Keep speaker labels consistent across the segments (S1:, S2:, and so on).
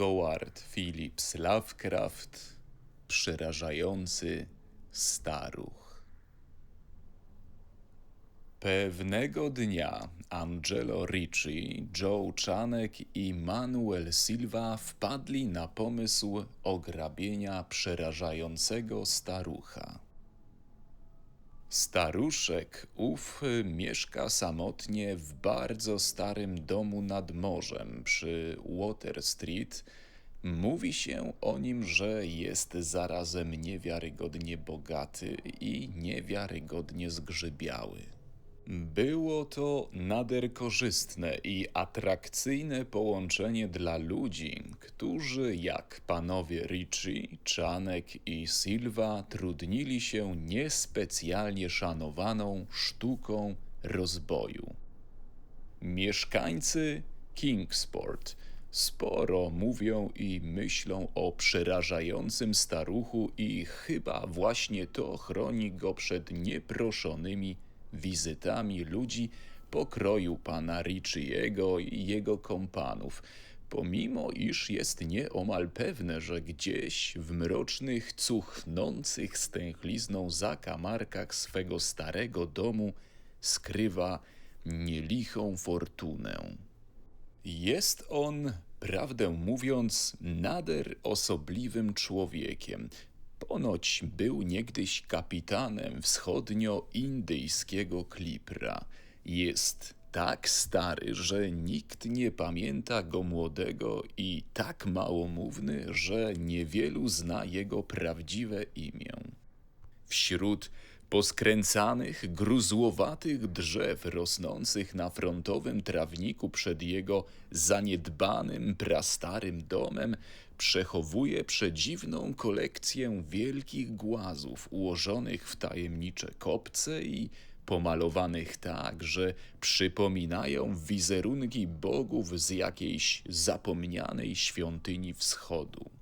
S1: Howard Phillips Lovecraft Przerażający staruch. Pewnego dnia Angelo Ricci, Joe Chanek i Manuel Silva wpadli na pomysł ograbienia przerażającego starucha. Staruszek ów mieszka samotnie w bardzo starym domu nad morzem przy Water Street. Mówi się o nim, że jest zarazem niewiarygodnie bogaty i niewiarygodnie zgrzybiały. Było to nader korzystne i atrakcyjne połączenie dla ludzi, którzy jak panowie Ricci, Czanek i Silva trudnili się niespecjalnie szanowaną sztuką rozboju. Mieszkańcy Kingsport sporo mówią i myślą o przerażającym staruchu i chyba właśnie to chroni go przed nieproszonymi wizytami ludzi pokroju pana Ricciego i jego kompanów, pomimo iż jest nieomal pewne, że gdzieś w mrocznych, cuchnących stęchlizną zakamarkach swego starego domu skrywa nielichą fortunę. Jest on, prawdę mówiąc, nader osobliwym człowiekiem, Ponoć był niegdyś kapitanem wschodnio-indyjskiego klipra. Jest tak stary, że nikt nie pamięta go młodego i tak małomówny, że niewielu zna jego prawdziwe imię. Wśród poskręcanych, gruzłowatych drzew rosnących na frontowym trawniku przed jego zaniedbanym, prastarym domem przechowuje przedziwną kolekcję wielkich głazów ułożonych w tajemnicze kopce i pomalowanych tak, że przypominają wizerunki bogów z jakiejś zapomnianej świątyni wschodu.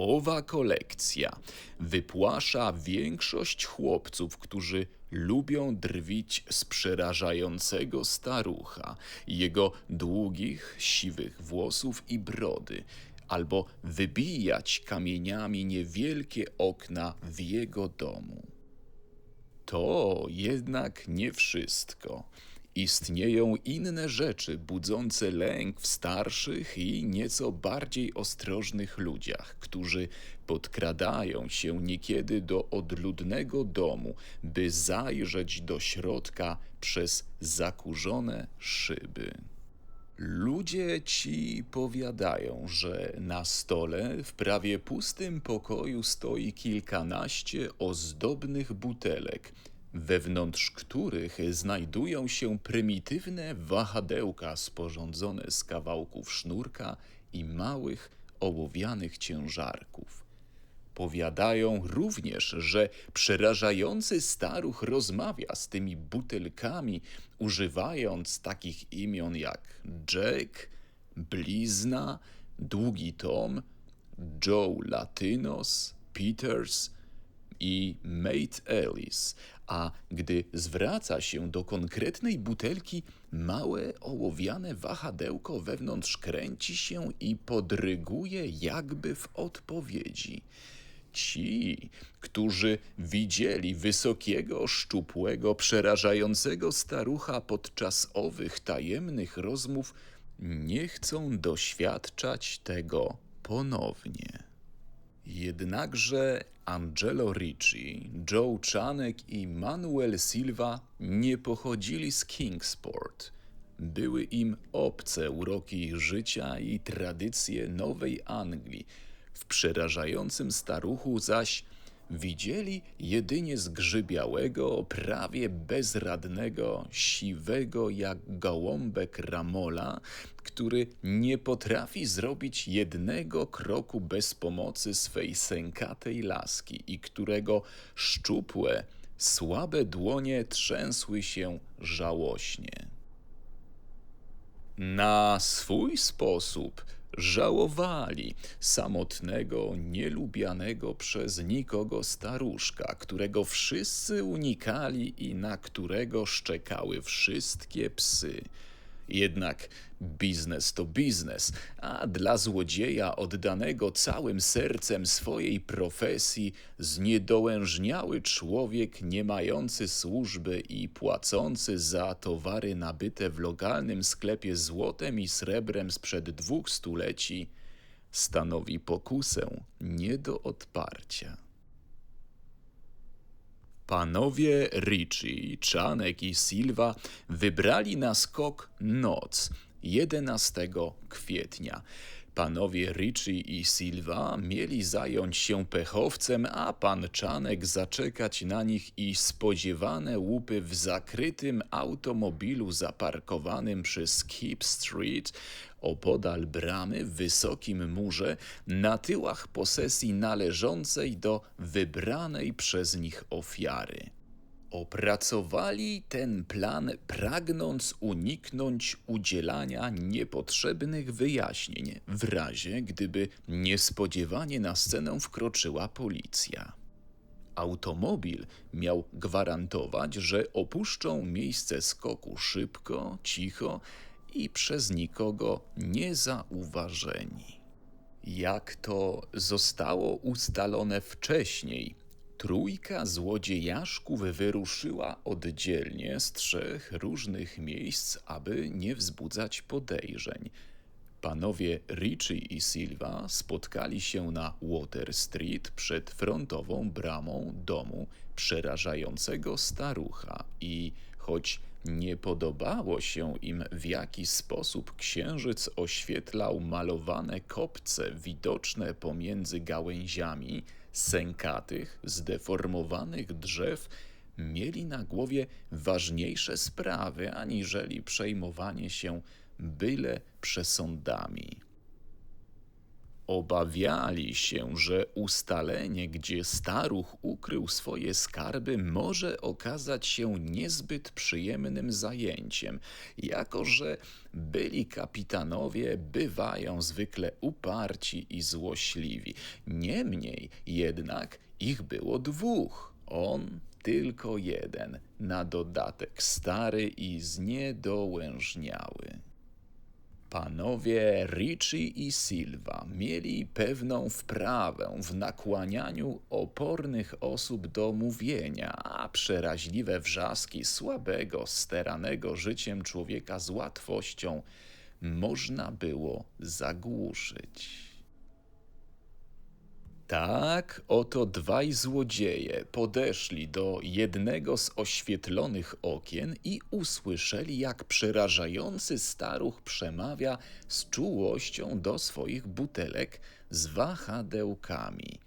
S1: Owa kolekcja wypłasza większość chłopców, którzy lubią drwić z przerażającego starucha, jego długich, siwych włosów i brody, albo wybijać kamieniami niewielkie okna w jego domu. To jednak nie wszystko. Istnieją inne rzeczy budzące lęk w starszych i nieco bardziej ostrożnych ludziach, którzy podkradają się niekiedy do odludnego domu, by zajrzeć do środka przez zakurzone szyby. Ludzie ci powiadają, że na stole w prawie pustym pokoju stoi kilkanaście ozdobnych butelek, wewnątrz których znajdują się prymitywne wahadełka sporządzone z kawałków sznurka i małych ołowianych ciężarków. Powiadają również, że przerażający staruch rozmawia z tymi butelkami, używając takich imion jak Jack, Blizna, Długi Tom, Joe Latinos, Peters i Mate Ellis, a gdy zwraca się do konkretnej butelki, małe ołowiane wahadełko wewnątrz kręci się i podryguje jakby w odpowiedzi. Ci, którzy widzieli wysokiego, szczupłego, przerażającego starucha podczas owych tajemnych rozmów, nie chcą doświadczać tego ponownie. Jednakże Angelo Ricci, Joe Chanek i Manuel Silva nie pochodzili z Kingsport. Były im obce uroki życia i tradycje Nowej Anglii. W przerażającym staruchu zaś widzieli jedynie zgrzybiałego, prawie bezradnego, siwego jak gołąbek Ramola, który nie potrafi zrobić jednego kroku bez pomocy swej sękatej laski i którego szczupłe, słabe dłonie trzęsły się żałośnie. Na swój sposób żałowali samotnego, nielubianego przez nikogo staruszka, którego wszyscy unikali i na którego szczekały wszystkie psy. Jednak biznes to biznes, a dla złodzieja oddanego całym sercem swojej profesji, zniedołężniały człowiek nie mający służby i płacący za towary nabyte w lokalnym sklepie złotem i srebrem sprzed dwóch stuleci, stanowi pokusę nie do odparcia. Panowie Ricci, Czanek i Silva wybrali na skok noc 11 kwietnia. Panowie Ricci i Silva mieli zająć się pechowcem, a pan Czanek zaczekać na nich i spodziewane łupy w zakrytym automobilu zaparkowanym przy Skip Street opodal bramy w wysokim murze na tyłach posesji należącej do wybranej przez nich ofiary. Opracowali ten plan, pragnąc uniknąć udzielania niepotrzebnych wyjaśnień, w razie gdyby niespodziewanie na scenę wkroczyła policja. Automobil miał gwarantować, że opuszczą miejsce skoku szybko, cicho i przez nikogo niezauważeni. Jak to zostało ustalone wcześniej, Trójka złodziejaszków wyruszyła oddzielnie z trzech różnych miejsc, aby nie wzbudzać podejrzeń. Panowie Ricci i Silva spotkali się na Water Street przed frontową bramą domu przerażającego starucha i choć nie podobało się im, w jaki sposób księżyc oświetlał malowane kopce widoczne pomiędzy gałęziami, sękatych, zdeformowanych drzew mieli na głowie ważniejsze sprawy aniżeli przejmowanie się byle przesądami. Obawiali się, że ustalenie, gdzie staruch ukrył swoje skarby, może okazać się niezbyt przyjemnym zajęciem, jako że byli kapitanowie bywają zwykle uparci i złośliwi. Niemniej jednak ich było dwóch. On tylko jeden, na dodatek stary i zniedołężniały. Panowie Ricci i Silva mieli pewną wprawę w nakłanianiu opornych osób do mówienia, a przeraźliwe wrzaski słabego, steranego życiem człowieka z łatwością można było zagłuszyć. Tak, oto dwaj złodzieje podeszli do jednego z oświetlonych okien i usłyszeli, jak przerażający staruch przemawia z czułością do swoich butelek z wahadełkami.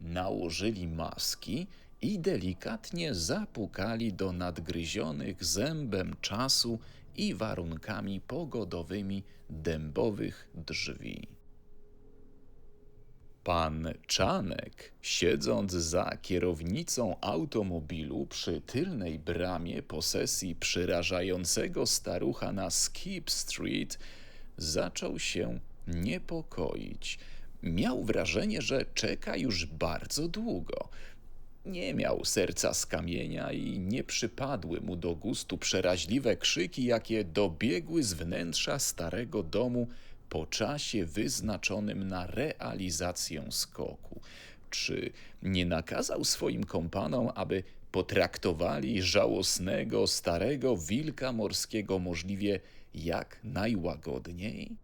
S1: Nałożyli maski i delikatnie zapukali do nadgryzionych zębem czasu i warunkami pogodowymi dębowych drzwi. Pan Czanek, siedząc za kierownicą automobilu przy tylnej bramie posesji przerażającego starucha na Skip Street, zaczął się niepokoić. Miał wrażenie, że czeka już bardzo długo. Nie miał serca z kamienia i nie przypadły mu do gustu przeraźliwe krzyki, jakie dobiegły z wnętrza starego domu po czasie wyznaczonym na realizację skoku. Czy nie nakazał swoim kompanom, aby potraktowali żałosnego, starego wilka morskiego możliwie jak najłagodniej?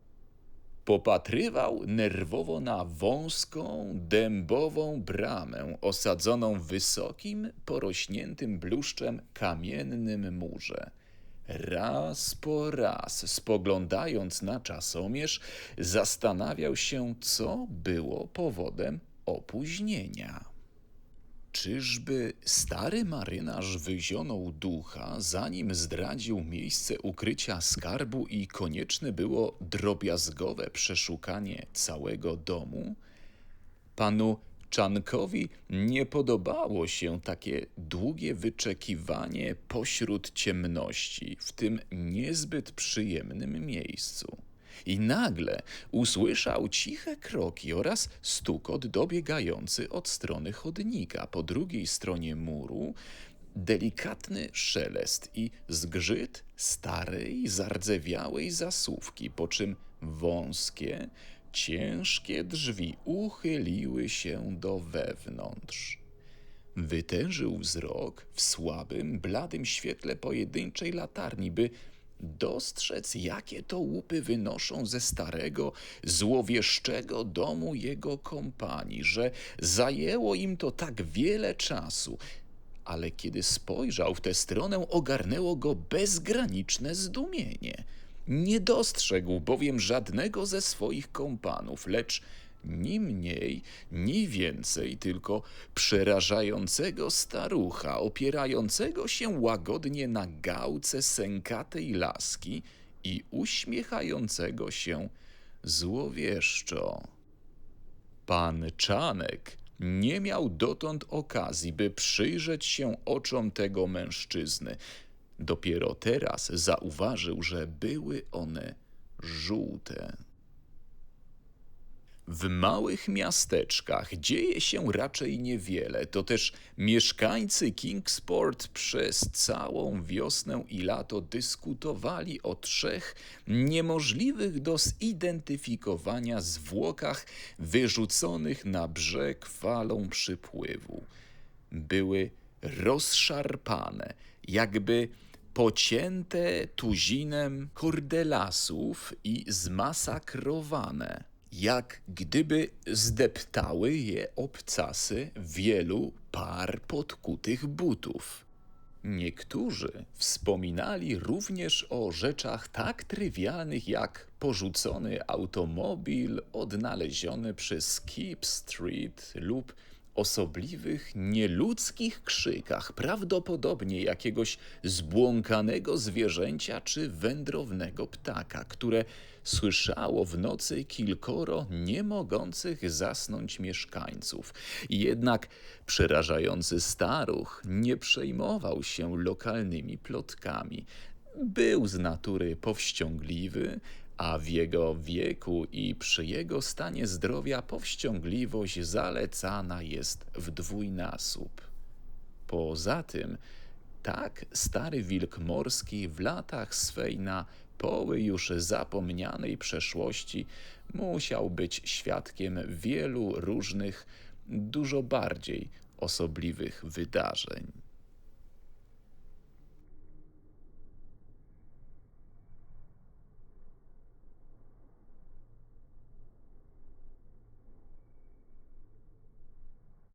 S1: Popatrywał nerwowo na wąską, dębową bramę osadzoną wysokim, porośniętym bluszczem kamiennym murze. Raz po raz, spoglądając na czasomierz, zastanawiał się, co było powodem opóźnienia. Czyżby stary marynarz wyzionął ducha, zanim zdradził miejsce ukrycia skarbu i konieczne było drobiazgowe przeszukanie całego domu? Panu Czankowi nie podobało się takie długie wyczekiwanie pośród ciemności w tym niezbyt przyjemnym miejscu. I nagle usłyszał ciche kroki oraz stukot dobiegający od strony chodnika. Po drugiej stronie muru delikatny szelest i zgrzyt starej, zardzewiałej zasuwki, po czym wąskie, ciężkie drzwi uchyliły się do wewnątrz. Wytężył wzrok w słabym, bladym świetle pojedynczej latarni, by dostrzec, jakie to łupy wynoszą ze starego, złowieszczego domu jego kompanii, że zajęło im to tak wiele czasu, ale kiedy spojrzał w tę stronę, ogarnęło go bezgraniczne zdumienie. Nie dostrzegł bowiem żadnego ze swoich kompanów, lecz ni mniej, ni więcej, tylko przerażającego starucha, opierającego się łagodnie na gałce sękatej laski i uśmiechającego się złowieszczo. Pan Czanek nie miał dotąd okazji, by przyjrzeć się oczom tego mężczyzny. Dopiero teraz zauważył, że były one żółte. W małych miasteczkach dzieje się raczej niewiele, to też mieszkańcy Kingsport przez całą wiosnę i lato dyskutowali o trzech niemożliwych do zidentyfikowania zwłokach wyrzuconych na brzeg falą przypływu. Były rozszarpane, jakby pocięte tuzinem kordelasów i zmasakrowane jak gdyby zdeptały je obcasy wielu par podkutych butów. Niektórzy wspominali również o rzeczach tak trywialnych jak porzucony automobil odnaleziony przy Skip Street lub osobliwych, nieludzkich krzykach, prawdopodobnie jakiegoś zbłąkanego zwierzęcia czy wędrownego ptaka, które słyszało w nocy kilkoro nie mogących zasnąć mieszkańców. Jednak przerażający staruch nie przejmował się lokalnymi plotkami. Był z natury powściągliwy, a w jego wieku i przy jego stanie zdrowia powściągliwość zalecana jest w dwójnasób. Poza tym, tak stary wilk morski w latach swej na poły już zapomnianej przeszłości musiał być świadkiem wielu różnych, dużo bardziej osobliwych wydarzeń.